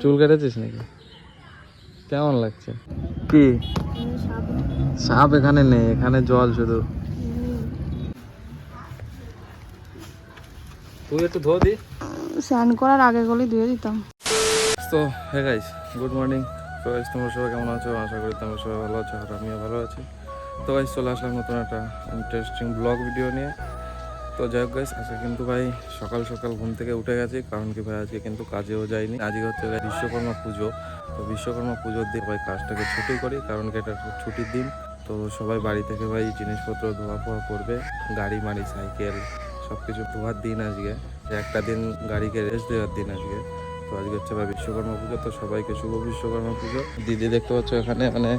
চুল কেটেছিস নাকি? কেমন লাগছে? কি? সাপ। এখানে নেই এখানে জল শুধু। তুই একটু ধো দি। স্নান করার আগে গলি ধুয়ে দিতাম। তো হ্যাঁ গাইস গুড মর্নিং তো গাইস তোমরা সবাই কেমন আছো? আশা করি তোমরা সবাই ভালো আছো আর আমিও ভালো আছি। তো গাইস চলে আসলাম নতুন একটা ইন্টারেস্টিং ব্লগ ভিডিও নিয়ে। তো যাই হোক গাইস আজকে কিন্তু ভাই সকাল সকাল ঘুম থেকে উঠে গেছি, কারণ কি ভাই আজকে কিন্তু কাজেও যায়নি আজকে হচ্ছে বিশ্বকর্মা পুজো। তো বিশ্বকর্মা পুজোর দিন ভাই কাজটাকে ছুটি করি, কারণ কি এটা ছুটির দিন। তো সবাই বাড়ি থেকে ভাই জিনিসপত্র ধোয়া ফোয়া করবে, গাড়ি, মাড়ি, সাইকেল সব কিছু ধোয়ার দিন আজকে। যে একটা দিন গাড়িকে রেস্ট দেওয়ার দিন আজকে। তো আজকে হচ্ছে ভাই বিশ্বকর্মা পুজো, তো সবাইকে শুভ বিশ্বকর্মা পুজো। দিদি দেখতে পাচ্ছ এখানে মানে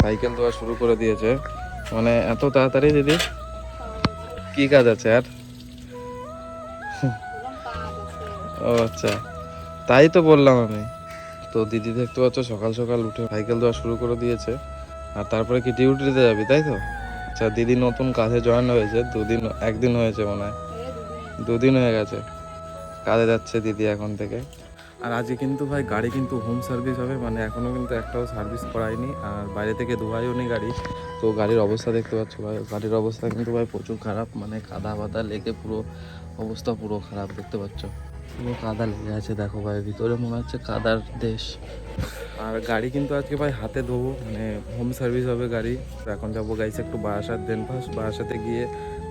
সাইকেল ধোয়া শুরু করে দিয়েছে। মানে এত তাড়াতাড়ি দিদি? কি কাজ আছে আর? ও আচ্ছা। তাই তো বললাম আমি। তো দিদি দেখতে পাচ্ছ, সকাল সকাল উঠে সাইকেল দেওয়া শুরু করে দিয়েছে। আর তারপরে কি ডিউটিতে যাবি, তাই তো? আচ্ছা দিদি নতুন কাজে জয়েন হয়েছে, দুদিন, একদিন হয়েছে মনে হয়। দুদিন হয়ে গেছে। কাজে যাচ্ছে দিদি এখন থেকে। আর আজকে কিন্তু ভাই গাড়ি কিন্তু হোম সার্ভিস হবে মানে এখনও কিন্তু একটাও সার্ভিস করায়নি। আর বাইরে থেকে ধোয়াইও নি গাড়ি। তো গাড়ির অবস্থা দেখতে পাচ্ছ ভাই, গাড়ির অবস্থা কিন্তু ভাই প্রচুর খারাপ। মানে কাদা বাদা লেগে পুরো অবস্থা পুরো খারাপ, দেখতে পাচ্ছ। পুরো কাদা লেগে আছে দেখো ভাই ভিতরে মনে হচ্ছে কাদার দেশ। আর গাড়ি কিন্তু আজকে ভাই হাতে ধোবো মানে হোম সার্ভিস হবে গাড়ি। এখন যাব গাইছে একটু বারাসাত দেন ফার্স্ট বারাসাতে গিয়ে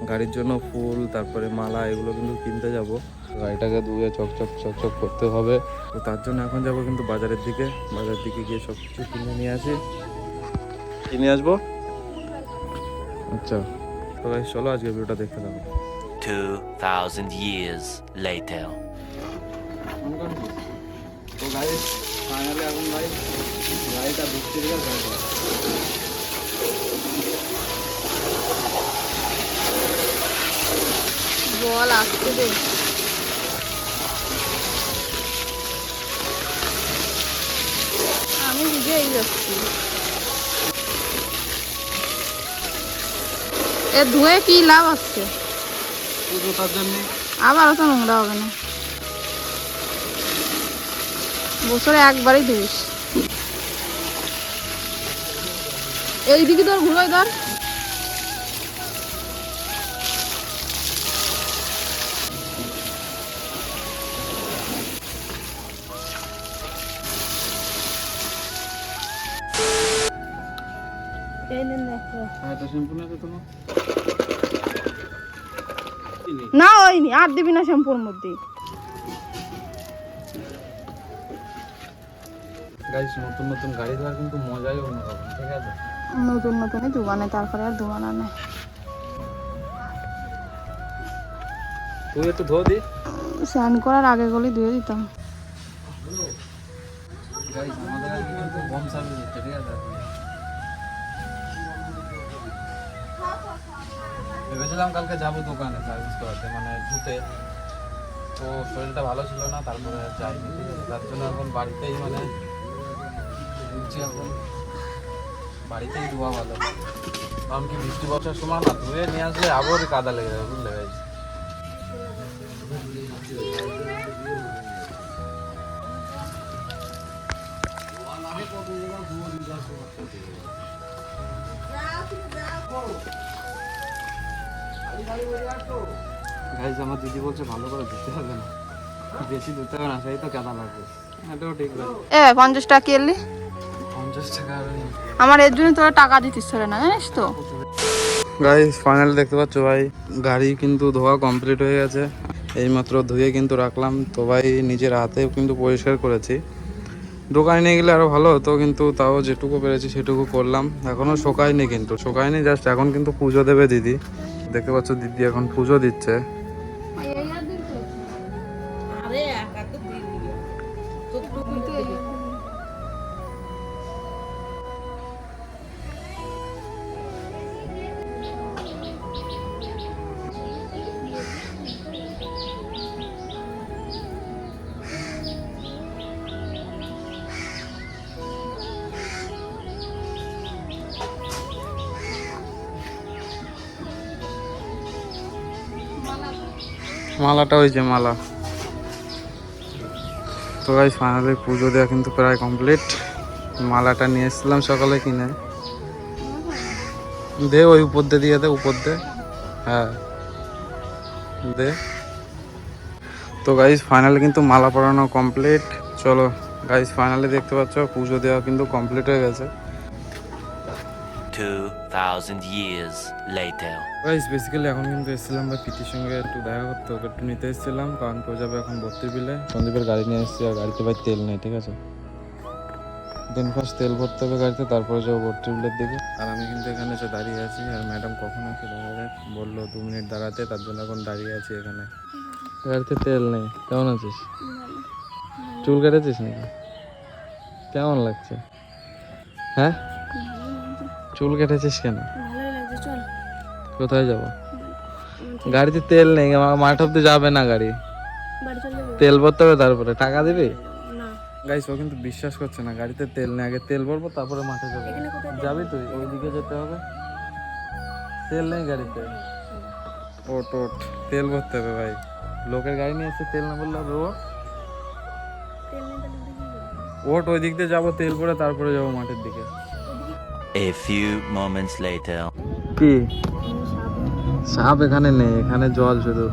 গাড়ির জন্য ফুল তারপরে মালা এগুলো কিন্তু কিনতে যাব। গাড়িটাকে ধুয়ে চকচক চকচক করতে হবে। তো তার জন্য এখন যাব কিন্তু বাজারের দিকে। বাজারের দিকে গিয়ে সব কিছু কিনে নিয়ে আসি। কিনে আসব? আচ্ছা। তো চলো আজকে ভিডিওটা দেখতে থাকো। 2,000 years later. এখন জল আসতে দে আমি নিজেই যাচ্ছি এ ধুয়ে কি লাভ আছে তার জন্যে? আবার তো নোংরা হবে না। বছরে একবারই ধুইস এইদিকে ধর ঘুরোয় ধর। এটা শ্যাম্পু না তোমার? না হয়নি আর দিবি না শ্যাম্পুর মধ্যে। গাইস নতুন নতুন গাড়ি ধোয়ার কিন্তু মজাই অন্যরকম ঠিক আছে? নতুন নতুনই দোকানে তারপরে আর দোকান আনে তুই একটু ধো দি। স্নান করার আগে গলি ধুয়ে দিতাম। গাইস আমাদের কিন্তু হোম সার্ভিস হচ্ছে ঠিক আছে? ভেবেছিলাম কালকে যাব দোকানে সার্ভিস করাতে মানে ধুতে। তো শরীরটা ভালো ছিল না, তারপরে যাই যাইনি তার জন্য এখন বাড়িতেই মানে এখন। বাড়িতেই ধোয়া ভালো। কারণ কি বৃষ্টি বর্ষার সময় না, ধুয়ে নিয়ে আসলে আবার কাদা লেগে যাবে, বুঝলে গাইজ আমার দিদি বলছে ভালো করে ধুতে হবে না। বেশি ধুতে হবে না সেই তো কেনা লাগবে। এটাও ঠিক এ পঞ্চাশ টাকা কেলি পঞ্চাশ টাকা আমার এর জন্য তোরা টাকা দিতিস তোরা না জানিস তো? গাইজ ফাইনালি দেখতে পাচ্ছ ভাই? গাড়ি কিন্তু ধোয়া কমপ্লিট হয়ে গেছে। এইমাত্র ধুয়ে কিন্তু রাখলাম। তো ভাই নিজের হাতেও কিন্তু পরিষ্কার করেছি। দোকানে নিয়ে গেলে আরও ভালো হতো কিন্তু তাও যেটুকু পেরেছি সেটুকু করলাম। এখনও শোকায়নি কিন্তু শোকায়নি জাস্ট এখন কিন্তু পুজো দেবে দিদি। দেখতে পাচ্ছ দিদি এখন পুজো দিচ্ছে। মালাটা ওই যে মালা। তো গাই ফাইনালি পুজো দেওয়া কিন্তু প্রায় কমপ্লিট মালাটা নিয়ে এসেছিলাম সকালে কিনে। দে ওই উপর দিয়ে দিয়ে দে, উপর দে। হ্যাঁ। দে। তো গাইজ ফাইনালি কিন্তু মালা পরানো কমপ্লিট চলো গাইজ ফাইনালি দেখতে পাচ্ছ, পুজো দেওয়া কিন্তু কমপ্লিট হয়ে গেছে। 2,000 years later. গাইজ বেসিক্যালি এখন কিন্তু এসেছিলাম বা পিতির সঙ্গে একটু দেখা করতে ওকে একটু নিতে এসেছিলাম কারণ কেউ যাবে এখন ভর্তি বিলে। সন্দীপের গাড়ি নিয়ে এসেছি আর গাড়িতে ভাই তেল নেই ঠিক আছে? দিন ফার্স্ট তেল ভরতে হবে গাড়িতে তারপরে যাব ভর্তি বিলের দিকে। আর আমি কিন্তু এখানে এসে দাঁড়িয়ে আছি আর ম্যাডাম কখন আসে দেখা যাক বলল দু মিনিট দাঁড়াতে তার জন্য এখন দাঁড়িয়ে আছি এখানে। গাড়িতে তেল নেই কেমন আছিস? চুল কেটেছিস নাকি? কেমন লাগছে? হ্যাঁ? চুল কেটেছিস কেন? ভালোই লাগছে চল। কোথায় যাব? গাড়িতে তেল নেই মাঠ অব্দি যাবে না গাড়ি। তেল ভরতে হবে তারপরে টাকা দিবি? গাইস ও কিন্তু বিশ্বাস করছে না গাড়িতে তেল নেই আগে তেল ভরবো তারপরে মাঠে যাব। যাবি তুই ওইদিকে যেতে হবে। তেল নেই গাড়িতে। ওট ওট তেল ভরতে হবে ভাই। লোকের গাড়ি নিয়ে এসে তেল না বললে হবে ওট ওট ওই দিক দিয়ে যাব তেল ভরে তারপরে যাব মাঠের দিকে। A few moments later. কি? সাপ এখানে নেই এখানে জল শুধু।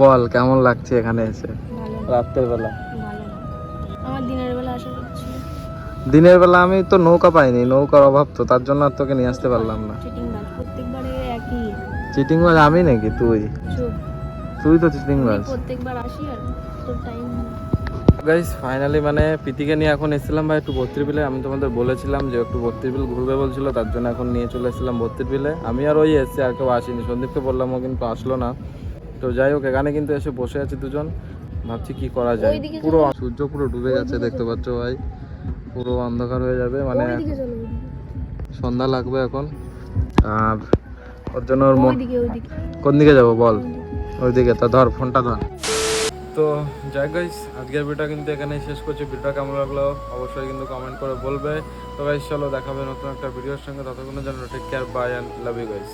বল কেমন লাগছে এখানে এসে? ভালো। রাত্রের বেলা। আমার দিনের বেলা আসা করছি দিনের বেলা আমি তো নৌকা পাইনি নৌকার অভাব তো তার জন্য আর তোকে নিয়ে আসতে পারলাম না। চিটিং বাজ প্রত্যেকবারে একই। চিটিং বাজ আমি নাকি তুই? তুই তো চিটিং বাজ। প্রত্যেকবার আসি আর তোর টাইম গাইস ফাইনালি মানে পিতিকে নিয়ে এখন এসেছিলাম ভাই একটু ভর্তির বিলে। আমি তোমাদের বলেছিলাম যে একটু ভর্তির বিল ঘুরবে বলছিল তার জন্য এখন নিয়ে চলে এসেছিলাম ভর্তির বিলে। আমি আর ওই এসেছি আর কেউ আসিনি সন্দীপকে বললাম ও কিন্তু আসলো না। তো যাই হোক এখানে কিন্তু এসে বসে আছি দুজন। ভাবছি কি করা যায়। পুরো সূর্য পুরো ডুবে গেছে দেখতে পাচ্ছ ভাই। পুরো অন্ধকার হয়ে যাবে মানে সন্ধ্যা লাগবে এখন। আর ওর জন্য ওর মন কোন দিকে যাব বল? ওইদিকে তা ধর ফোনটা ধর। তো যাই গাইস আজকের ভিডিওটা কিন্তু এখানেই শেষ করছি। ভিডিওটা কেমন লাগল অবশ্যই কিন্তু কমেন্ট করে বলবে। তো গাইস চলো দেখাবে নতুন একটা ভিডিওর সঙ্গে। ততক্ষণের জন্য take care bye and love you guys